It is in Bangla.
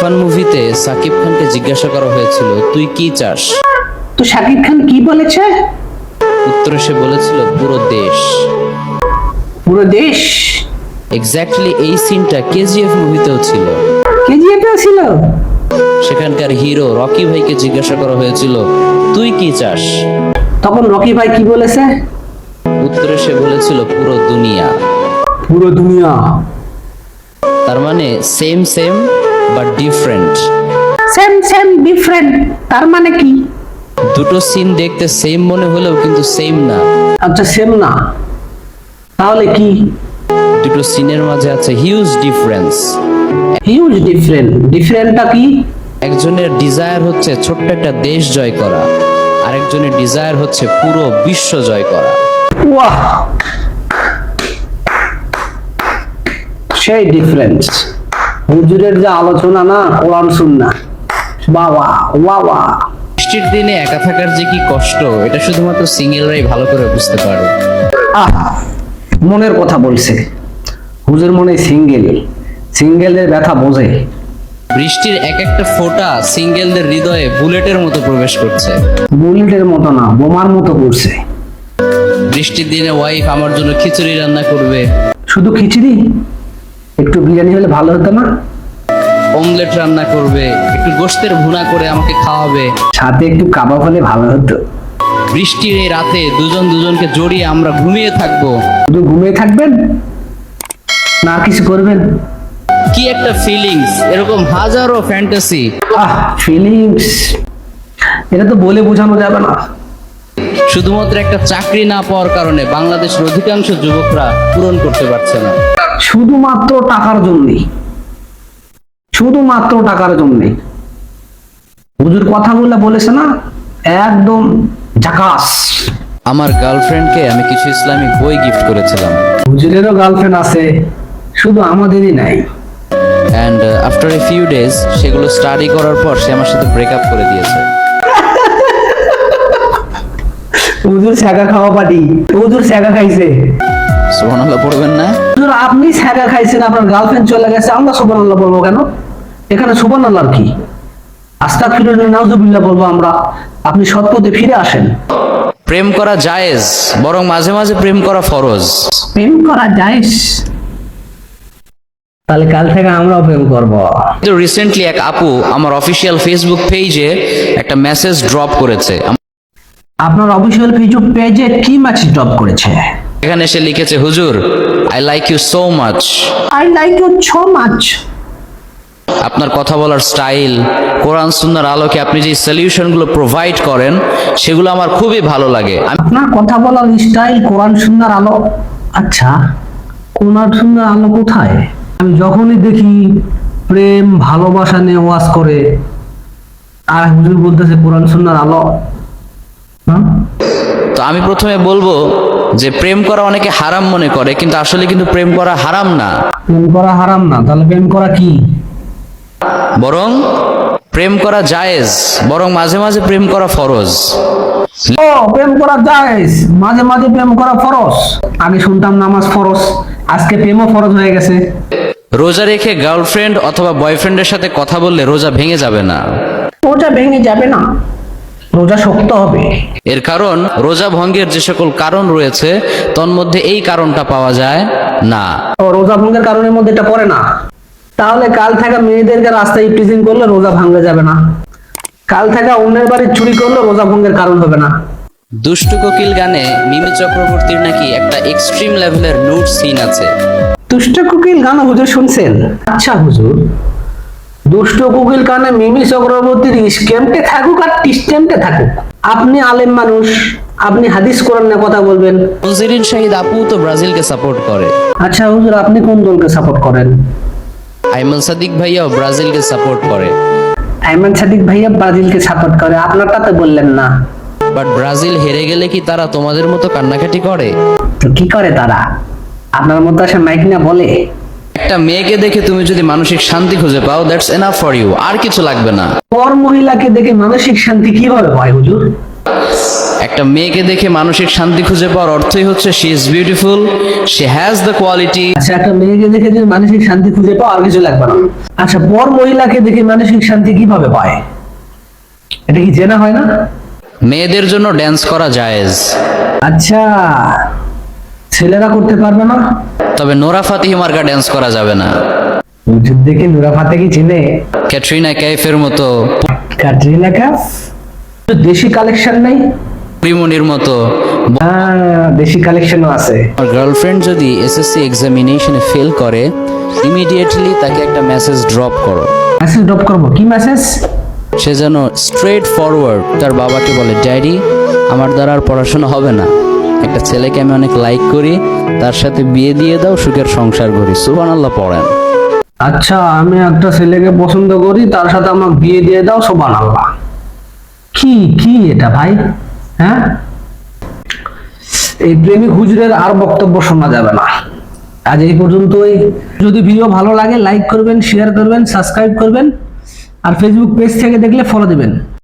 ফান মুভিতে সাকিব খানকে জিজ্ঞাসা করা হয়েছিল তুই কি চাস? তো শাকিব খান কি বলেছে? উত্তরে সে বলেছিল পুরো দেশ। পুরো দেশ? এক্স্যাক্টলি এই সিনটা কেজিএফ মুভিতেও ছিল। কেজিএফেও ছিল? সেখানকার হিরো রকি ভাইকে জিজ্ঞাসা করা হয়েছিল তুই কি চাস? তখন রকি ভাই কি বলেছে? উত্তরে সে বলেছিল পুরো দুনিয়া। পুরো দুনিয়া। তার মানে same same but different same same different তার মানে কি? দুটো সিন দেখতে সেম মনে হলেও কিন্তু সেম না। আচ্ছা সেম না। তাহলে কি? দুটো সিনের মাঝে আছে হিউজ ডিফারেন্স হিউজ ডিফারেন্ট ডিফারেন্টটা কি? একজনের ডিজায়ার হচ্ছে ছোট্ট একটা দেশ জয় করা আরেকজনের ডিজায়ার হচ্ছে পুরো বিশ্ব জয় করা। ওয়াহ সেই ডিফারেন্স হুজুরের যে আলোচনা না কোরআন শুননা বাবা বাবা। বৃষ্টির দিনে একা থাকার যে কি কষ্ট এটা শুধুমাত্র সিঙ্গেলরাই ভালো করে বুঝতে পারে। আহা মনের কথা বলছে। হুজুর মনে সিঙ্গেল। সিঙ্গেলের ব্যথা বোঝে। বৃষ্টির এক একটা ফোঁটা সিঙ্গেলদের হৃদয়ে বুলেটের মতো প্রবেশ করছে। বুলেটের মতো না বোমার মতো পড়ছে বৃষ্টির দিনে ওয়াইফ আমার জন্য খিচুড়ি রান্না করবে। শুধু খিচড়ি? একটু বিরিয়ানি হলে ভালো হতো না? অমলেট রান্না করবে একটু গোস্তের ভুনা করে আমাকে খাওয়াবে। সাথে একটু কাবাব হলে ভালো হতো। বৃষ্টির এই রাতে দুজন দুজনকে জড়িয়ে আমরা ঘুমিয়ে থাকব। শুধু ঘুমিয়ে থাকবেন? না কিছু করবেন? কি একটা ফিলিংস এরকম হাজারো ফ্যান্টাসি আহ ফিলিংস এটা তো বলে বোঝানো যাবে না। শুধুমাত্র একটা চাকরি না পাওয়ার কারণে বাংলাদেশের অধিকাংশ যুবকরা পূরণ করতে পারছে না। শুধুমাত্র টাকার জন্যে। শুধুমাত্র টাকার জন্যে। হুজুর কথাগুলো বলেছে না একদম ঝাকাস আমার গার্লফ্রেন্ডকে আমি কিছু ইসলামিক বই গিফট করেছিলাম। হুজুরেরও গার্লফ্রেন্ড আছে শুধু আমাদেরই নাই। And after a few days সেগুলো স্টাডি করার পর সে আমার সাথে ব্রেকআপ করে দিয়েছে। হুজুর স্যাগা খাওয়া পাটি হুজুর স্যাগা খাইছে। সোহানাল্লাহ পড়বেন না? আপনি স্যাগা খাইছেন আপনার গার্লফ্রেন্ড চলে গেছে আমরা সুবান আল্লাহ বলব কেন? এখানে সুবান আল্লাহর কি? আস্তা ফিরে নাউজুবিল্লাহ বলব আমরা। আপনি সৎপথে ফিরে আসেন। প্রেম করা জায়েজ বরং মাঝে মাঝে প্রেম করা ফরজ। প্রেম করা যায় তাহলে কাল থেকে আমরাও প্রেম করব। কিন্তু রিসেন্টলি এক আপু আমার অফিসিয়াল ফেসবুক পেজে একটা মেসেজ ড্রপ করেছে। আপনার অফিসিয়াল ফেসবুক পেজে কি ম্যাচ ড্রপ করেছে। এখানে সে লিখেছে হুজুর I like you so much I like you so much আপনার কথা বলার স্টাইল কোরআন সুন্নার আলোকে আপনি যে সলিউশনগুলো প্রোভাইড করেন সেগুলো আমার খুবই ভালো লাগে। আপনার কথা বলার স্টাইল কোরআন সুন্নার আলো আচ্ছা কোরআন সুন্নার আলো কোথায়? আমি যখনই দেখি প্রেম ভালোবাসা নিয়ে ওয়াজ করে আর হুজুর বলতেছে কোরআন সুন্নার আলো। হ্যাঁ? তো আমি প্রথমে বলব যে প্রেম করা অনেকে হারাম মনে করে কিন্তু আসলে কিন্তু প্রেম করা হারাম না। প্রেম করা হারাম না তাহলে প্রেম করা কি? বরং প্রেম করা জায়েজ বরং মাঝে মাঝে প্রেম করা ফরজ। ও প্রেম করা যায় মাঝে মাঝে প্রেম করা ফরজ। আগে শুনতাম নামাজ ফরজ আজকে প্রেমও ফরজ হয়ে গেছে। রোজা রেখে গার্লফ্রেন্ড অথবা বয়ফ্রেন্ডের সাথে কথা বললে রোজা ভেঙে যাবে না। রোজা ভেঙে যাবে না। রোজা শক্ত হবে। এর কারণ রোজা ভঙ্গের যে সকল কারণ রয়েছে তন্মধ্যে এই কারণটা পাওয়া যায় না। রোজা ভঙ্গের কারণের মধ্যে এটা পড়ে না। তাহলে কাল থেকে মেয়েদেরকে রাস্তায় ইপটিজিং করলে রোজা ভাঙ্গা যাবে না। কাল থেকে অন্যের বাড়ি চুরি করলে রোজা ভঙ্গের কারণ হবে না। দুষ্টু কোকিল গানে মিমি চক্রবর্তীর নাকি একটা এক্সট্রিম লেভেলের নুট সিন আছে। দুষ্ট কুকিল গান হুজুর শুনছেন? আচ্ছা হুজুর। দুষ্ট কুকিল গানে মিমি চক্রবর্তীর স্ক্যামটে থাকুক আর টিস্টেমটে থাকুক। আপনি আলেম মানুষ আপনি হাদিস কোরআন কথা বলবেন। নজরিন শাহিদ আপু তো ব্রাজিলকে সাপোর্ট করে। আচ্ছা হুজুর আপনি কোন দলকে সাপোর্ট করেন? আইমান সাদিক ভাইয়াও ব্রাজিলকে সাপোর্ট করে। আইমান সাদিক ভাইয়া ব্রাজিলকে সাপোর্ট করে আপনারটা তো বললেন না। বাট ব্রাজিল হেরে গেলে কি তারা তোমাদের মতো কান্নাকাটি করে? তো কি করে তারা? আপনার মতো আসে মাইক না বলে। একটা মেয়েকে দেখে তুমি যদি মানসিক শান্তি খুঁজে পাও দ্যাটস এনাফ ফর ইউ আর কিছু লাগবে না। পর মহিলাকে দেখে মানসিক শান্তি কীভাবে হয় হুজুর? একটা মেয়েকে দেখে মানসিক শান্তি খুঁজে পাওয়ার অর্থই হচ্ছে she is beautiful she has the quality আচ্ছা একটা মেয়েকে দেখে যদি মানসিক শান্তি খুঁজে পাও আর কিছু লাগবে না। আচ্ছা পর মহিলাকে দেখে মানসিক শান্তি কীভাবে পায়? এটা কি জেনা হয় না? মেয়েদের জন্য ড্যান্স করা জায়েজ। আচ্ছা ছেলেরা করতে পারবে না? তবে নোরা ফাতিহি মার্কা ড্যান্স করা যাবে না। ইউটিউব দেখে নুরা ফাতে চিনে ক্যাটরিনা কাইফের মতো। ক্যাটরিনা কাফ দেশি কালেকশন নাই? পরিমণির মতো। হ্যাঁ দেশি কালেকশনও আছে। আমার গার্লফ্রেন্ড যদি এসএসসি এক্সামিনেশনে ফেল করে ইমিডিয়েটলি তাকে একটা মেসেজ ড্রপ করো। মেসেজ ড্রপ করব? কি মেসেজ সে যেন স্ট্রেট ফরওয়ার্ড তার বাবাকে বলে ড্যাডি আমার দ্বারা আর পড়াশোনা হবে না। একটা ছেলেকে আমি অনেক লাইক করি, তার সাথে বিয়ে দিয়ে দাও, সুখের সংসার করি। সুবান আল্লাহ পড়েন। আচ্ছা আমি একটা ছেলেকে পছন্দ করি, তার সাথে আমাকে বিয়ে দিয়ে দাও সোবান আল্লাহ কি কি এটা ভাই? হ্যাঁ? এই প্রেমিক হুজুরের আর বক্তব্য শোনা যাবে না। আজ এই পর্যন্তই। যদি ভিডিও ভালো লাগে লাইক করবেন শেয়ার করবেন সাবস্ক্রাইব করবেন, আর ফেসবুক পেজ থেকে দেখলে ফলো দিবেন।